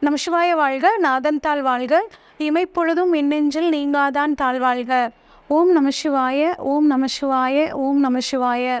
நமசிவாய வாழ்க நாதன் தாழ் வாழ்க. இமைப்பொழுதும் மின்னெஞ்சில் நீங்காதான் தாழ்வாழ்க ஓம் நமசிவாய ஓம் நமசிவாய ஓம் நமசிவாய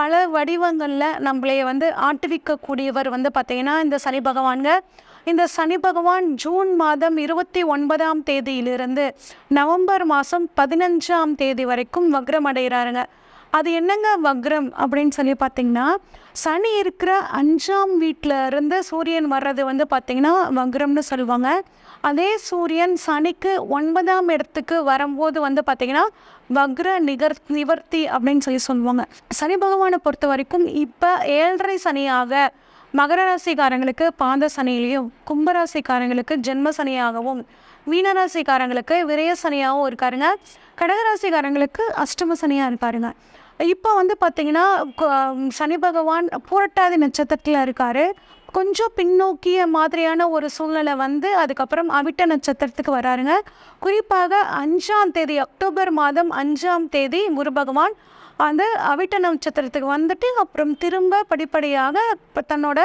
பல வடிவங்களில் நம்மளைய வந்து ஆட்டுவிக்கக்கூடியவர் வந்து பார்த்திங்கன்னா இந்த சனி பகவான்க. இந்த சனி பகவான் ஜூன் மாதம் இருபத்தி ஒன்பதாம் தேதியிலிருந்து நவம்பர் மாதம் பதினஞ்சாம் தேதி வரைக்கும் வக்ரம் அடைகிறாருங்க. அது என்னங்க வக்ரம் அப்படின்னு சொல்லி பார்த்தீங்கன்னா சனி இருக்கிற அஞ்சாம் வீட்டில் இருந்து சூரியன் வர்றது வந்து பார்த்திங்கன்னா வக்ரம்னு சொல்லுவாங்க. அதே சூரியன் சனிக்கு ஒன்பதாம் இடத்துக்கு வரும்போது வந்து பார்த்திங்கன்னா வக்ர நிகர் நிவர்த்தி அப்படின்னு சொல்லி சொல்லுவாங்க. சனி பகவானை பொறுத்த வரைக்கும் இப்போ ஏழரை சனியாக மகர ராசிக்காரங்களுக்கு பாத சனியிலையும் கும்பராசிக்காரங்களுக்கு ஜென்ம சனியாகவும் மீனராசிக்காரங்களுக்கு விரய சனியாகவும் இருக்காருங்க. கடகராசிக்காரங்களுக்கு அஷ்டம சனியாக இருப்பாருங்க. இப்போ வந்து பார்த்தீங்கன்னா சனி பகவான் புரட்டாதி நட்சத்திரத்தில் இருக்கார். கொஞ்சம் பின்னோக்கிய மாதிரியான ஒரு சூழ்நிலை வந்து அதுக்கப்புறம் அவிட்ட நட்சத்திரத்துக்கு வராருங்க. குறிப்பாக அஞ்சாம் தேதி அக்டோபர் மாதம் அஞ்சாம் தேதி குரு பகவான் அந்த அவிட்ட நட்சத்திரத்துக்கு வந்துட்டு அப்புறம் திரும்ப படிப்படியாக தன்னோட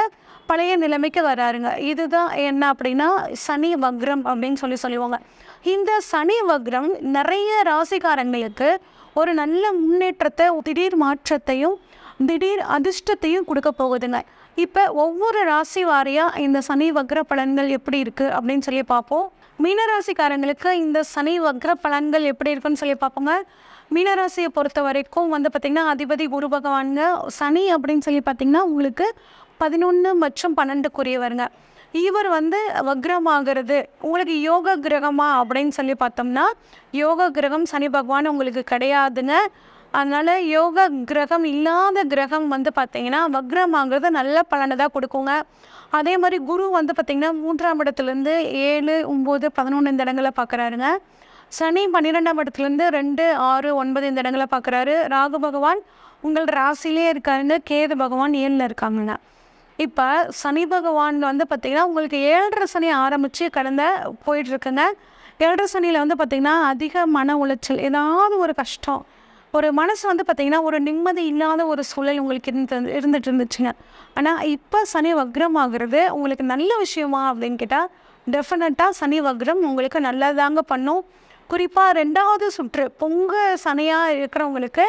பழைய நிலைமைக்கு வராருங்க. இதுதான் என்ன அப்படின்னா சனி வக்ரம் அப்படின்னு சொல்லி சொல்லுவாங்க. இந்த சனி வக்ரம் நிறைய ராசிக்காரங்களுக்கு ஒரு நல்ல முன்னேற்றத்தை திடீர் மாற்றத்தையும் திடீர் அதிர்ஷ்டத்தையும் கொடுக்க போகுதுங்க. இப்போ ஒவ்வொரு ராசி வாரியாக இந்த சனி வக்ர பலன்கள் எப்படி இருக்குது அப்படின்னு சொல்லி பார்ப்போம். மீனராசிக்காரங்களுக்கு இந்த சனி வக்ர பலன்கள் எப்படி இருக்குன்னு சொல்லி பார்ப்போங்க. மீனராசியை பொறுத்த வரைக்கும் வந்து பார்த்திங்கன்னா அதிபதி குரு பகவானுங்க சனி அப்படின்னு சொல்லி பார்த்திங்கன்னா உங்களுக்கு பதினொன்று மற்றும் பன்னெண்டுக்குரியவருங்க. இவர் வந்து வக்ரமாகிறது. உங்களுக்கு யோக கிரகமா அப்படின்னு சொல்லி பார்த்தோம்னா யோக கிரகம் சனி பகவான் உங்களுக்கு கிடையாதுங்க. அதனால் யோக கிரகம் இல்லாத கிரகம் வந்து பார்த்தீங்கன்னா வக்ரமாகிறது நல்ல பலனை தான் கொடுக்குங்க. அதே மாதிரி குரு வந்து பார்த்திங்கன்னா மூன்றாம் இடத்துலேருந்து ஏழு ஒம்பது பதினொன்று இந்த இடங்களை பார்க்குறாருங்க. சனி பன்னிரெண்டாம் இடத்துலேருந்து ரெண்டு ஆறு ஒன்பது இந்த இடங்களை பார்க்குறாரு. ராகு பகவான் உங்கள் ராசிலே இருக்காருங்க. கேது பகவான் ஏழில் இருக்காங்கங்க. இப்போ சனி பகவான் வந்து பார்த்திங்கன்னா உங்களுக்கு ஏழரை சனி ஆரம்பித்து கடந்த போயிட்டுருக்குங்க. ஏழரை சனியில் வந்து பார்த்திங்கன்னா அதிக மன உளைச்சல் ஏதாவது ஒரு கஷ்டம் ஒரு மனசு வந்து பார்த்திங்கன்னா ஒரு நிம்மதி இல்லாத ஒரு சூழல் உங்களுக்கு இருந்து இருந்துட்டு இருந்துச்சுங்க. ஆனால் இப்போ சனி வக்ரம் ஆகுறது உங்களுக்கு நல்ல விஷயமா அப்படின்னு கேட்டால் டெஃபினட்டாக சனி வக்ரம் உங்களுக்கு நல்லதாங்க பண்ணும். குறிப்பாக ரெண்டாவது சுற்று பொங்க சனியாக இருக்கிறவங்களுக்கு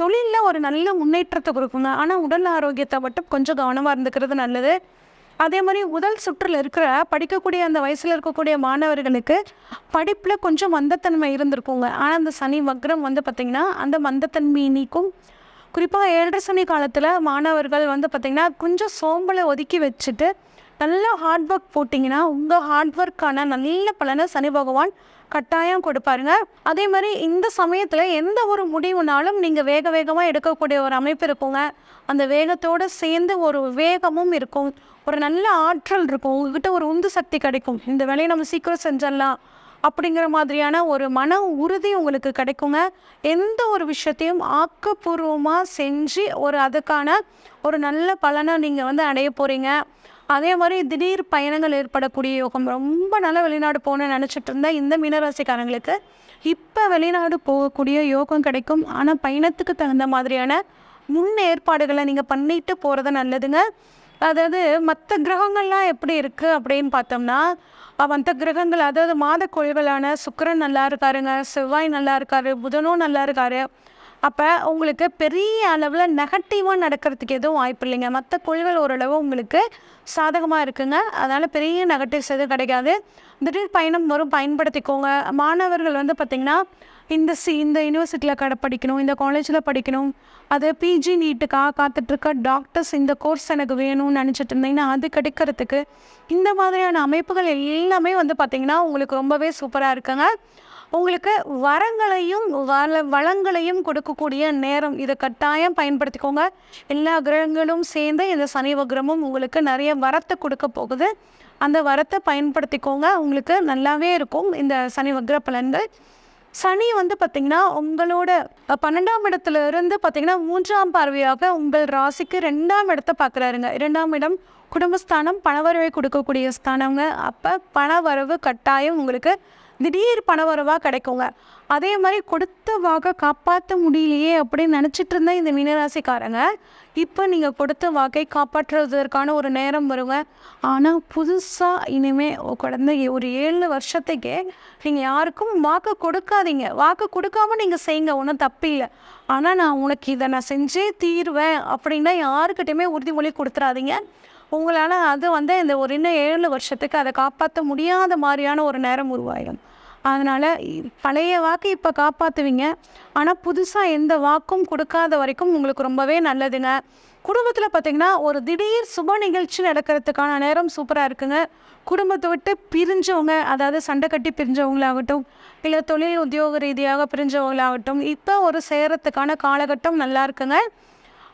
தொழிலில் ஒரு நல்ல முன்னேற்றத்தை கொடுக்குங்க. ஆனால் உடல் ஆரோக்கியத்தை மட்டும் கொஞ்சம் கவனமாக இருந்துக்கிறது நல்லது. அதே மாதிரி முதல் சுற்றில் இருக்கிற படிக்கக்கூடிய அந்த வயசில் இருக்கக்கூடிய மாணவர்களுக்கு படிப்பில் கொஞ்சம் மந்தத்தன்மை இருந்திருக்குங்க. ஆனால் அந்த சனி வக்ரம் வந்து பார்த்திங்கன்னா அந்த மந்தத்தன்மை நீக்கும். குறிப்பாக ஏழரை சனி காலத்தில் மாணவர்கள் வந்து பார்த்திங்கன்னா கொஞ்சம் சோம்பலை ஒதுக்கி வச்சுட்டு நல்லா ஹார்ட் ஒர்க் போட்டிங்கன்னா உங்கள் ஹார்ட் ஒர்க்கான நல்ல பலனை சனி பகவான் கட்டாயம் கொடுப்பாருங்க. அதே மாதிரி இந்த சமயத்தில் எந்த ஒரு முடிவுனாலும் நீங்கள் வேக வேகமாக எடுக்கக்கூடிய ஒரு அமைப்பு இருக்குங்க. அந்த வேகத்தோடு சேர்ந்து ஒரு வேகமும் இருக்கும். ஒரு நல்ல ஆற்றல் இருக்கும். உங்ககிட்ட ஒரு உந்து சக்தி கிடைக்கும். இந்த வேலையை நம்ம சீக்கிரம் செஞ்சிடலாம் அப்படிங்கிற மாதிரியான ஒரு மன உறுதி உங்களுக்கு கிடைக்குங்க. எந்த ஒரு விஷயத்தையும் ஆக்கப்பூர்வமாக செஞ்சு ஒரு அதுக்கான ஒரு நல்ல பலனை நீங்கள் வந்து அடைய போகிறீங்க அதே மாதிரி திடீர் பயணங்கள் ஏற்படக்கூடிய யோகம். ரொம்ப நல்ல வெளிநாடு போகணும்னு நினச்சிட்டு இருந்த இந்த மீனராசிக்காரங்களுக்கு இப்போ வெளிநாடு போகக்கூடிய யோகம் கிடைக்கும். ஆனால் பயணத்துக்கு தகுந்த மாதிரியான முன் ஏற்பாடுகளை நீங்கள் பண்ணிட்டு போகிறது நல்லதுங்க. அதாவது மற்ற கிரகங்கள்லாம் எப்படி இருக்குது அப்படின்னு பார்த்தோம்னா மற்ற கிரகங்கள் அதாவது மாத கோள்களான சுக்கரன் நல்லா இருக்காருங்க செவ்வாய் நல்லா இருக்காரு புதனும் நல்லா இருக்காரு. அப்போ உங்களுக்கு பெரிய அளவில் நெகட்டிவாக நடக்கிறதுக்கு எதுவும் வாய்ப்பு இல்லைங்க. மற்ற கோள்கள் ஓரளவு உங்களுக்கு சாதகமாக இருக்குங்க. அதனால் பெரிய நெகட்டிவ்ஸ் எதுவும் கிடைக்காது. திடீர் பயணம் வரும் பயன்படுத்திக்கோங்க. மாணவர்கள் வந்து பார்த்திங்கன்னா இந்த சி இந்த யூனிவர்சிட்டியில் கடை படிக்கணும் இந்த காலேஜில் படிக்கணும். அது பிஜி நீட்டுக்காக காத்துட்ருக்க டாக்டர்ஸ் இந்த கோர்ஸ் எனக்கு வேணும்னு நினச்சிட்டு இருந்தீங்கன்னா அது கிடைக்கிறதுக்கு இந்த மாதிரியான அமைப்புகள் எல்லாமே வந்து பார்த்திங்கன்னா உங்களுக்கு ரொம்பவே சூப்பராக இருக்குங்க. உங்களுக்கு வரங்களையும் வள வளங்களையும் கொடுக்கக்கூடிய நேரம். இதை கட்டாயம் பயன்படுத்திக்கோங்க. எல்லா கிரகங்களும் சேர்ந்து இந்த சனி வக்ரமும் உங்களுக்கு நிறைய வரத்தை கொடுக்க போகுது. அந்த வரத்தை பயன்படுத்திக்கோங்க. உங்களுக்கு நல்லாவே இருக்கும் இந்த சனி வக்ர பலன்கள். சனி வந்து பார்த்திங்கன்னா உங்களோட பன்னெண்டாம் இடத்துல இருந்து பார்த்திங்கன்னா மூன்றாம் பார்வையாக உங்கள் ராசிக்கு ரெண்டாம் இடத்தை பார்க்குறாருங்க. இரண்டாம் இடம் குடும்பஸ்தானம் பணவரவை கொடுக்கக்கூடிய ஸ்தானங்க. அப்போ பணவரவு கட்டாயம் உங்களுக்கு திடீர் பணவரவாக கிடைக்குங்க. அதே மாதிரி கொடுத்த வாக்கை காப்பாற்ற முடியலையே அப்படின்னு நினச்சிட்டு இருந்த இந்த மீனராசிக்காரங்க இப்போ நீங்கள் கொடுத்த வாக்கை காப்பாற்றுவதற்கான ஒரு நேரம் வருங்க. ஆனால் புதுசாக இனிமேல் கடந்த ஒரு ஏழு வருஷத்துக்கே நீங்கள் யாருக்கும் வாக்கு கொடுக்காதீங்க. வாக்கு கொடுக்காம நீங்கள் செய்யுங்க ஒன்றும் தப்பில்லை ஆனால் நான் உனக்கு இதை நான் செஞ்சே தீருவேன் அப்படின்னா யாருக்கிட்டையுமே உறுதிமொழி கொடுத்துறாதீங்க. உங்களால் அது வந்து இந்த ஒரு இன்னும் ஏழு வருஷத்துக்கு அதை காப்பாற்ற முடியாத மாதிரியான ஒரு நேரம் உருவாயிடும் அதனால் பழைய வாக்கு இப்போ காப்பாற்றுவீங்க ஆனால் புதுசாக எந்த வாக்கும் கொடுக்காத வரைக்கும் உங்களுக்கு ரொம்பவே நல்லதுங்க. குடும்பத்தில் பார்த்தீங்கன்னா ஒரு திடீர் சுப நிகழ்ச்சி நடக்கிறதுக்கான நேரம் சூப்பராக இருக்குங்க. குடும்பத்தை விட்டு பிரிஞ்சவங்க அதாவது சண்டை கட்டி பிரிஞ்சவங்களாகட்டும் இல்லை தொழில் உத்தியோக ரீதியாக பிரிஞ்சவங்களாகட்டும் இப்போ ஒரு சேரத்துக்கான காலகட்டம் நல்லா இருக்குங்க.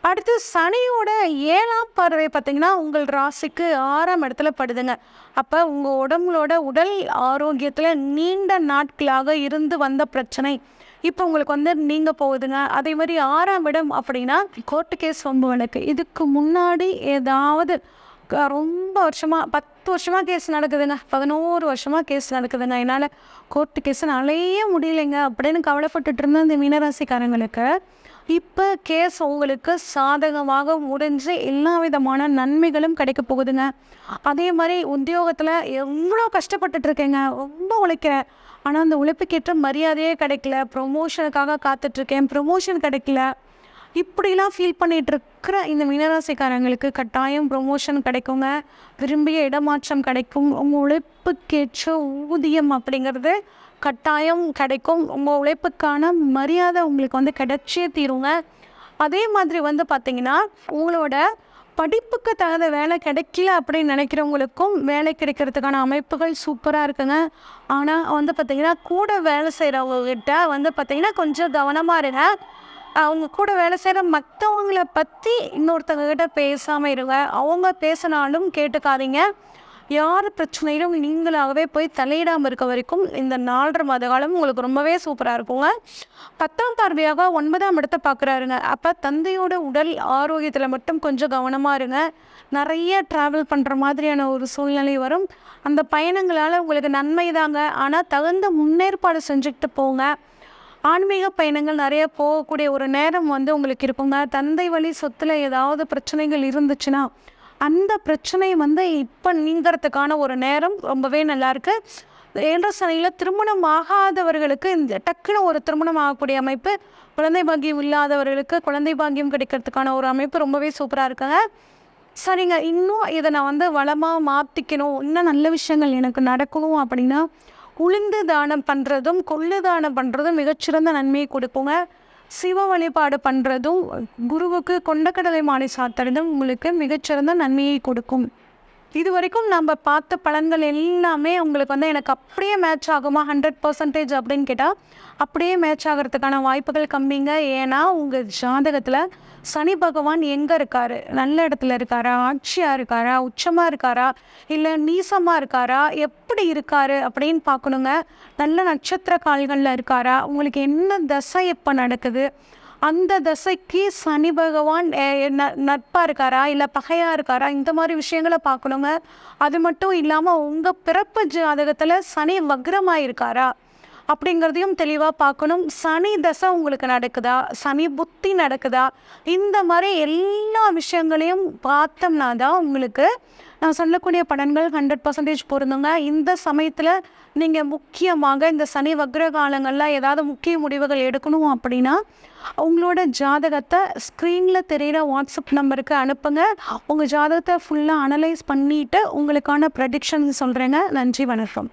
அடுத்து சனியோட ஏழாம் பார்வை பார்த்திங்கன்னா உங்கள் ராசிக்கு ஆறாம் இடத்துல படுதுங்க. அப்போ உங்கள் உடம்புலோட உடல் ஆரோக்கியத்தில் நீண்ட நாட்களாக இருந்து வந்த பிரச்சனை. இப்போ உங்களுக்கு வந்து நீங்கள் போகுதுங்க. அதே மாதிரி ஆறாம் இடம் அப்படின்னா கோர்ட்டு கேஸ் வம்பு வழக்கு இதுக்கு முன்னாடி ஏதாவது ரொம்ப வருஷமாக பத்து வருஷமாக கேஸ் நடக்குதுங்க பதினோரு வருஷமாக கேஸ் நடக்குதுங்க என்னால் கோர்ட்டு கேஸ் அலைய முடியலைங்க. அப்படின்னு கவலைப்பட்டுட்டு இருந்த இந்த மீனராசிக்காரங்களுக்கு இப்போ கேஸ் உங்களுக்கு சாதகமாக முடிஞ்சு எல்லா விதமான நன்மைகளும் கிடைக்க போகுதுங்க. அதே மாதிரி உத்தியோகத்தில் எவ்வளோ கஷ்டப்பட்டுட்டு இருக்கேங்க. ரொம்ப உழைக்கிறேன். ஆனால் அந்த உழைப்புக்கேற்ற மரியாதையே கிடைக்கல. ப்ரொமோஷனுக்காக காத்துட்ருக்கேன் ப்ரொமோஷன் கிடைக்கல. இப்படிலாம் ஃபீல் பண்ணிட்டு இருக்கிற இந்த மீனராசிக்காரங்களுக்கு கட்டாயம் ப்ரொமோஷன் கிடைக்குங்க. விரும்பிய இடமாற்றம் கிடைக்கும். உங்கள் உழைப்புக்கேற்ற ஊதியம் அப்படிங்கிறது கட்டாயம் கிடைக்கும். உங்கள் உழைப்புக்கான மரியாதை உங்களுக்கு வந்து கிடைச்சே தீருங்க. அதே மாதிரி வந்து பார்த்தீங்கன்னா உங்களோட படிப்புக்கு தகுந்த வேலை கிடைக்கல அப்படின்னு நினைக்கிறவங்களுக்கும் வேலை கிடைக்கிறதுக்கான அமைப்புகள் சூப்பராக இருக்குங்க. ஆனால் வந்து பார்த்தீங்கன்னா கூட வேலை செய்கிறவங்ககிட்ட வந்து பார்த்திங்கன்னா கொஞ்சம் கவனமாக இருங்க. அவங்க கூட வேலை செய்கிற மற்றவங்கள பற்றி இன்னொருத்தவங்ககிட்ட பேசாமல் இருங்க. அவங்க பேசினாலும் கேட்டுக்காதீங்க. யார் பிரச்சனையிலும் நீங்களாகவே போய் தலையிடாமல் இருக்க வரைக்கும் இந்த நாலரை மாத காலம் உங்களுக்கு ரொம்பவே சூப்பராக இருக்குங்க. பத்தாம் பார்வையாக ஒன்பதாம் இடத்தை பார்க்குறாருங்க. அப்போ தந்தையோட உடல் ஆரோக்கியத்தில் மட்டும் கொஞ்சம் கவனமாக இருங்க. நிறைய ட்ராவல் பண்ணுற மாதிரியான ஒரு சூழ்நிலை வரும். அந்த பயணங்களால் உங்களுக்கு நன்மை தாங்க. ஆனால் தகுந்த முன்னேற்பாடு செஞ்சுக்கிட்டு போங்க. ஆன்மீக பயணங்கள் நிறைய போகக்கூடிய ஒரு நேரம் வந்து உங்களுக்கு இருக்குங்க தந்தை வழி சொத்தில் ஏதாவது பிரச்சனைகள் இருந்துச்சுன்னா அந்த பிரச்சனை வந்து இப்போ நீங்கிறதுக்கான ஒரு நேரம் ரொம்பவே நல்லாயிருக்கு ஏழரை சனியில் திருமணம் ஆகாதவர்களுக்கு இந்த டக்குன்னு ஒரு திருமணம் ஆகக்கூடிய அமைப்பு குழந்தை பாக்கியம் இல்லாதவர்களுக்கு குழந்தை பாக்கியம் கிடைக்கிறதுக்கான ஒரு அமைப்பு ரொம்பவே சூப்பராக இருக்குங்க. சரிங்க இன்னும் இதை நான் வந்து வளமாக மாற்றிக்கணும் இன்னும் நல்ல விஷயங்கள் எனக்கு நடக்கணும் அப்படின்னா உளுந்து தானம் பண்ணுறதும் கொள்ளு தானம் பண்ணுறதும் மிகச்சிறந்த நன்மையை கொடுக்குங்க சிவ வழிபாடு பண்ணுறதும் குருவுக்கு கொண்டக்கடலை மாலை சாத்துறதும் உங்களுக்கு மிகச்சிறந்த நன்மையை கொடுக்கும். இது வரைக்கும் நம்ம பார்த்த பலன்கள் எல்லாமே உங்களுக்கு வந்து எனக்கு அப்படியே மேட்ச் ஆகுமா? ஹண்ட்ரட் பர்சன்டேஜ் அப்படின்னு கேட்டால் அப்படியே மேட்ச் ஆகிறதுக்கான வாய்ப்புகள் கம்மிங்க. ஏன்னா உங்கள் ஜாதகத்தில் சனி பகவான் எங்கே இருக்காரு? நல்ல இடத்துல இருக்காரா? ஆட்சியாக இருக்காரா? உச்சமாக இருக்காரா? இல்லை நீசமாக இருக்காரா? எப்படி இருக்காரு அப்படின்னு பார்க்கணுங்க. நல்ல நட்சத்திர கால்களில் இருக்காரா? உங்களுக்கு என்ன தசை எப்போ நடக்குது? அந்த தசைக்கு சனி பகவான் நட்பாக இருக்காரா? இல்லை பகையாக இருக்காரா? இந்த மாதிரி விஷயங்களை பார்க்கணுங்க. அது மட்டும் இல்லாமல் உங்கள் பிறப்பு ஜாதகத்தில் சனி வக்ரமாக இருக்காரா அப்படிங்கிறதையும் தெளிவாக பார்க்கணும். சனி தசை உங்களுக்கு நடக்குதா? சனி புத்தி நடக்குதா? இந்த மாதிரி எல்லா விஷயங்களையும் பார்த்தோம்னா தான் உங்களுக்கு நான் சொல்லக்கூடிய பலன்கள் ஹண்ட்ரட் பர்சன்டேஜ் பொருந்துங்க. இந்த சமயத்தில் நீங்கள் முக்கியமாக இந்த சனி வக்ர காலங்களில் ஏதாவது முக்கிய முடிவுகள் எடுக்கணும் அப்படின்னா உங்களோட ஜாதகத்தை ஸ்க்ரீனில் தெரிகிற வாட்ஸ்அப் நம்பருக்கு அனுப்புங்க. உங்கள் ஜாதகத்தை ஃபுல்லாக அனலைஸ் பண்ணிவிட்டு உங்களுக்கான ப்ரெடிக்ஷன் சொல்கிறேங்க நன்றி வணக்கம்.